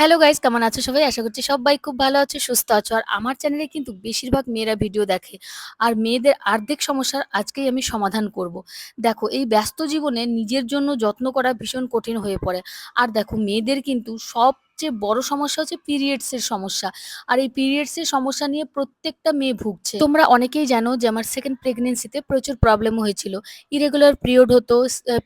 Hello guys কেমন আছো সবাই? আশা করছি সবাই খুব ভালো আছো, সুস্থ আছো। আর আমার চ্যানেলে কিন্তু বেশিরভাগ মেয়েরা ভিডিও দেখে। আর মেয়েদের আর্ধেক সমস্যার আজকেই আমি সমাধান করব। দেখো, এই ব্যস্ত জীবনে নিজের জন্য যত্ন করা ভীষণ কঠিন হয়ে পড়ে। আর দেখো, মেয়েদের কিন্তু সবচেয়ে বড় সমস্যা হচ্ছে পিরিয়ডস এর সমস্যা। আর এই পিরিয়ডস এর সমস্যা নিয়ে প্রত্যেকটা মেয়ে ভুগছে। তোমরা অনেকেই জানো যে আমার সেকেন্ড প্রেগনেন্সিতে প্রচুর প্রবলেম হয়েছিল। ইরেগুলার পিরিয়ড হতো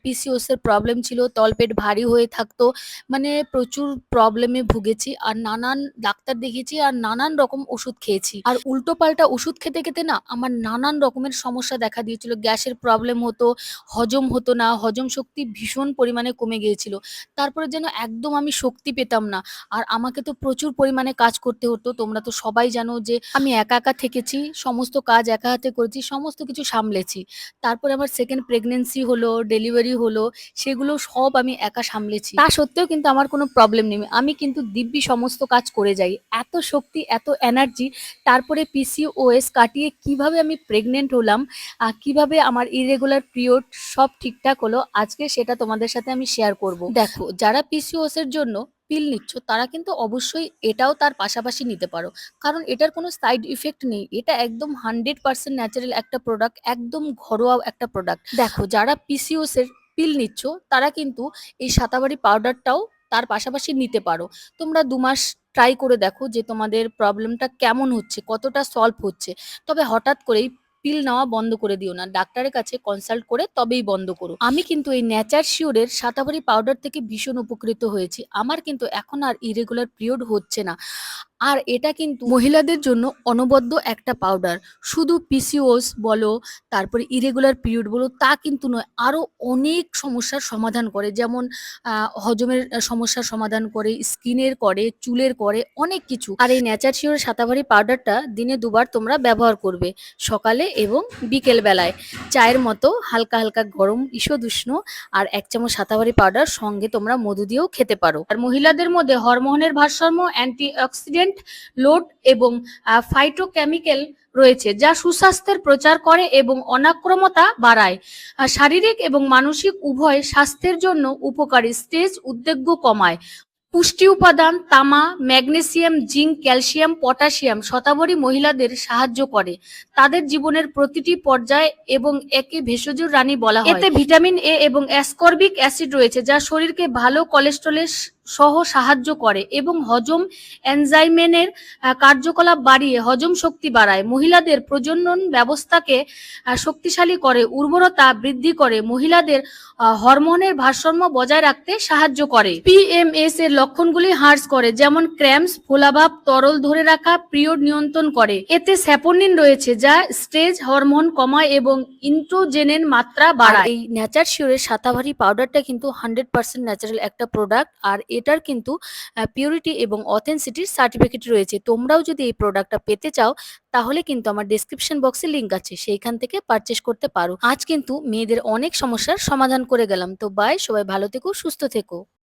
পিসিওস এর প্রবলেম ছিল, তলপেট ভারী হয়ে থাকতো। মানে প্রচুর প্রবলেমে ভুগেছি আর নানান ডাক্তার দেখিয়েছি আর নানান রকম ওষুধ খেয়েছি। আর উল্টো পাল্টা ওষুধ খেতে খেতে না আমার নানান রকমের সমস্যা দেখা দিয়েছিল। গ্যাসের প্রবলেম হতো, হজম হতো না, হজম শক্তি ভীষণ পরিমাণে কমে গিয়েছিল। তারপরে যেন একদম আমি শক্তি পেতাম না। আর আমাকে তো প্রচুর পরিমাণে কাজ করতে হতো। তোমরা তো সবাই জানো যে আমি একা একা থেকেছি, সমস্ত কাজ একা হাতে করেছি, সমস্ত কিছু সামলেছি। তারপরে আমার সেকেন্ড প্রেগনেন্সি হলো ডেলিভারি হলো, সেগুলো সব আমি একা সামলেছি। তা সত্ত্বেও কিন্তু আমার কোনো প্রবলেম নেই। আমি কিন্তু দিব্যি সমস্ত কাজ করে যাই। এত শক্তি, এত এনার্জি তারপরে পিসিওএস কাটিয়ে কীভাবে আমি প্রেগনেন্ট হলাম কীভাবে আমার ইরেগুলার পিরিয়ড সব ঠিকঠাক হলো, আজকে সেটা তোমাদের সাথে আমি শেয়ার করব। দেখো, যারা পিসিওএস এর জন্য পিল নিচ্ছ তারা কিন্তু অবশ্যই এটাও তার পাশাপাশি নিতে পারো। কারণ এটার কোনো সাইড ইফেক্ট নেই। এটা একদম হান্ড্রেড পার্সেন্ট ন্যাচারাল একটা প্রোডাক্ট একদম ঘরোয়া একটা প্রোডাক্ট দেখো। যারা পিসিওএস এর পিল নিচ্ছ তারা কিন্তু এই সাতাবাড়ি পাউডারটাও তার পাশাপাশি নিতে পারো। তোমরা দু মাস ট্রাই করে দেখো যে তোমাদের প্রবলেমটা কেমন হচ্ছে কতটা সলভ হচ্ছে। তবে হঠাৎ করেই পিল নেওয়া বন্ধ করে দিও না। ডাক্তারের কাছে কনসাল্ট করে তবেই বন্ধ করো। আমি কিন্তু এই ন্যাচার শিওরের সাতাবরি পাউডার থেকে ভীষণ উপকৃত হয়েছি। আমার কিন্তু এখন আর ইরেগুলার পিরিয়ড হচ্ছে না। আর এটা কিন্তু মহিলাদের জন্য অনবদ্য একটা পাউডার শুধু পিসিওস বলো, তারপরে ইরেগুলার পিরিয়ড বলো, তা কিন্তু নয় আরও অনেক সমস্যার সমাধান করে। যেমন হজমের সমস্যার সমাধান করে, স্কিনের করে, চুলের করে, অনেক কিছু। আর এই নেচার শিওর সাতাভারি পাউডারটা দিনে দুবার তোমরা ব্যবহার করবে, সকালে এবং বিকেল বেলায়। চায়ের মতো হালকা হালকা গরম, ঈষদুষ্ণ, আর এক চামচ সাতাভারি পাউডার সঙ্গে তোমরা মধু দিয়েও খেতে পারো। আর মহিলাদের মধ্যে হরমোনের ভারসাম্য অ্যান্টি অক্সিডেন্ট লোড এবং ফাইটোকেমিক্যাল রয়েছে, যা সুস্বাস্থ্যের প্রচার করে এবং অনাক্রমতা বাড়ায়। শারীরিক এবং মানসিক উভয় স্বাস্থ্যের জন্য উপকারী। স্ট্রেস উদ্বেগ কমায়। পুষ্টি উপাদান, তামা, ম্যাগনেসিয়াম, জিঙ্ক, ক্যালসিয়াম, পটাশিয়াম শতাবরী মহিলাদের সাহায্য করে। তাদের জীবনের প্রতিটি পর্যায়ে এবং একে ভেষজ রানী বলা হয়। এতে ভিটামিন এ এবং অ্যাসকর্বিক অ্যাসিড রয়েছে, যা শরীরকে ভালো কোলেস্ট্রলের সহ সাহায্য করে এবং হজম এনজাইমেনের কার্যকলাপ বাড়িয়ে হজম শক্তি বাড়ায়। মহিলাদের প্রজনন ব্যবস্থাকে শক্তিশালী করে, উর্বরতা বৃদ্ধি করে, মহিলাদের হরমোনের ভারসাম্য বজায় রাখতে সাহায্য করে। পিএমএস এর লক্ষণগুলি হ্রাস করে, যেমন ক্র্যাম্পস, ফোলাভাব, তরল ধরে রাখা, পিরিয়ড নিয়ন্ত্রণ করে। এতে স্যাপোনিন রয়েছে, যা স্টেজ হরমোন কমায় এবং ইন্ট্রোজেনের মাত্রা বাড়ায়। এই ন্যাচার শিওরের সাতাভারি পাউডারটা কিন্তু হান্ড্রেড পার্সেন্ট ন্যাচারাল একটা প্রোডাক্ট আর এটার কিন্তু পিউরিটি এবং অথেন্সিটির সার্টিফিকেট রয়েছে। তোমরাও যদি এই প্রোডাক্টটা পেতে চাও, তাহলে কিন্তু আমার ডিসক্রিপশন বক্সে লিঙ্ক আছে। সেইখান থেকে পারচেস করতে পারো। আজ কিন্তু মেয়েদের অনেক সমস্যার সমাধান করে গেলাম। তো বাই সবাই ভালো থেকো, সুস্থ থেকো।